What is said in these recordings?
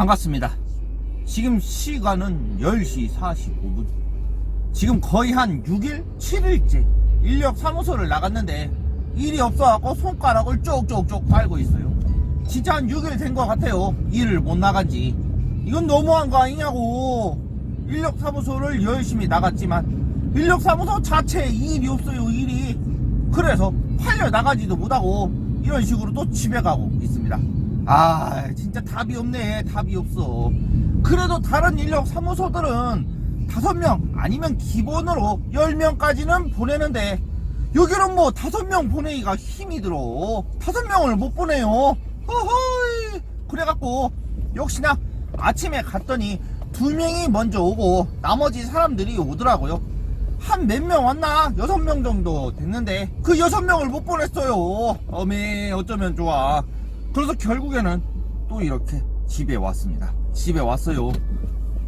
반갑습니다. 지금 시간은 10시 45분. 지금 거의 한 6일? 7일째 인력 사무소를 나갔는데 일이 없어갖고 손가락을 쪽쪽쪽 빨고 있어요. 진짜 한 6일 된 것 같아요. 일을 못 나간 지. 이건 너무한 거 아니냐고. 인력 사무소를 열심히 나갔지만 인력 사무소 자체에 일이 없어요. 일이. 그래서 팔려 나가지도 못하고 이런 식으로 또 집에 가고 있습니다. 아 진짜 답이 없네 답이 없어 그래도 다른 인력 사무소들은 다섯 명 아니면 기본으로 열 명까지는 보내는데 여기는 뭐 다섯 명 보내기가 힘이 들어 다섯 명을 못 보내요 허허이 그래갖고 역시나 아침에 갔더니 두 명이 먼저 오고 나머지 사람들이 오더라고요 한 몇 명 왔나? 여섯 명 정도 됐는데 그 여섯 명을 못 보냈어요. 어메 어쩌면 좋아. 그래서 결국에는 또 이렇게 집에 왔습니다. 집에 왔어요.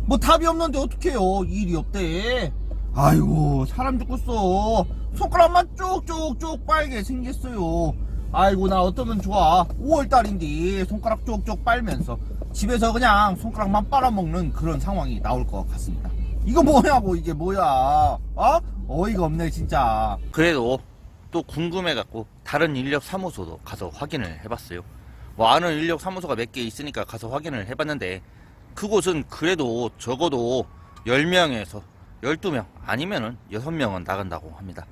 뭐 답이 없는데 어떡해요. 일이 없대. 아이고 사람 죽겠어. 손가락만 쭉쭉쭉 빨게 생겼어요. 아이고 나 어쩌면 좋아. 5월달인데 손가락 쭉쭉 빨면서 집에서 그냥 손가락만 빨아먹는 그런 상황이 나올 것 같습니다. 이거 뭐냐고 이게 뭐야 어? 어이가 없네 진짜 그래도 또 궁금해갖고 다른 인력 사무소도 가서 확인을 해봤어요 뭐 아는 인력 사무소가 몇 개 있으니까 가서 확인을 해봤는데 그곳은 그래도 적어도 10명에서 12명 아니면은 6명은 나간다고 합니다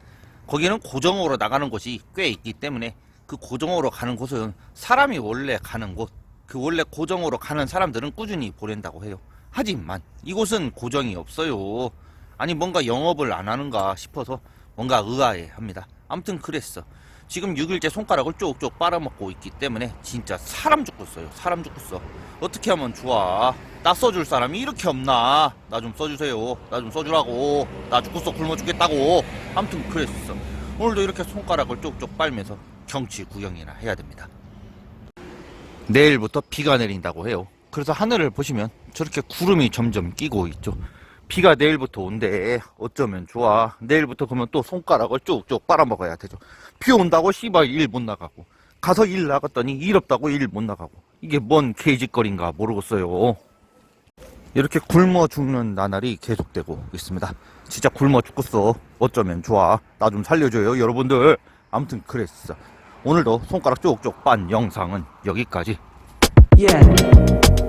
거기는 고정으로 나가는 곳이 꽤 있기 때문에 그 고정으로 가는 곳은 사람이 원래 가는 곳 그 원래 고정으로 가는 사람들은 꾸준히 보낸다고 해요 하지만 이곳은 고정이 없어요. 아니 뭔가 영업을 안 하는가 싶어서 뭔가 의아해 합니다. 아무튼 그랬어. 지금 6일째 손가락을 쪽쪽 빨아먹고 있기 때문에 진짜 사람 죽겠어요. 사람 죽겠어. 어떻게 하면 좋아? 나 써줄 사람이 이렇게 없나? 나 좀 써주세요. 나 좀 써주라고. 나 죽겠어. 굶어 죽겠다고. 아무튼 그랬어. 오늘도 이렇게 손가락을 쪽쪽 빨면서 경치 구경이나 해야 됩니다. 내일부터 비가 내린다고 해요. 그래서 하늘을 보시면 저렇게 구름이 점점 끼고 있죠. 비가 내일부터 온대. 어쩌면 좋아. 내일부터 그러면 또 손가락을 쭉쭉 빨아먹어야 되죠. 비 온다고 씨발 일 못 나가고. 가서 일 나갔더니 일 없다고 일 못 나가고. 이게 뭔 개짓거리인가 모르겠어요. 이렇게 굶어 죽는 나날이 계속되고 있습니다. 진짜 굶어 죽겠어. 어쩌면 좋아. 나 좀 살려줘요, 여러분들. 아무튼 그랬어. 오늘도 손가락 쭉쭉 빤 영상은 여기까지. Yeah.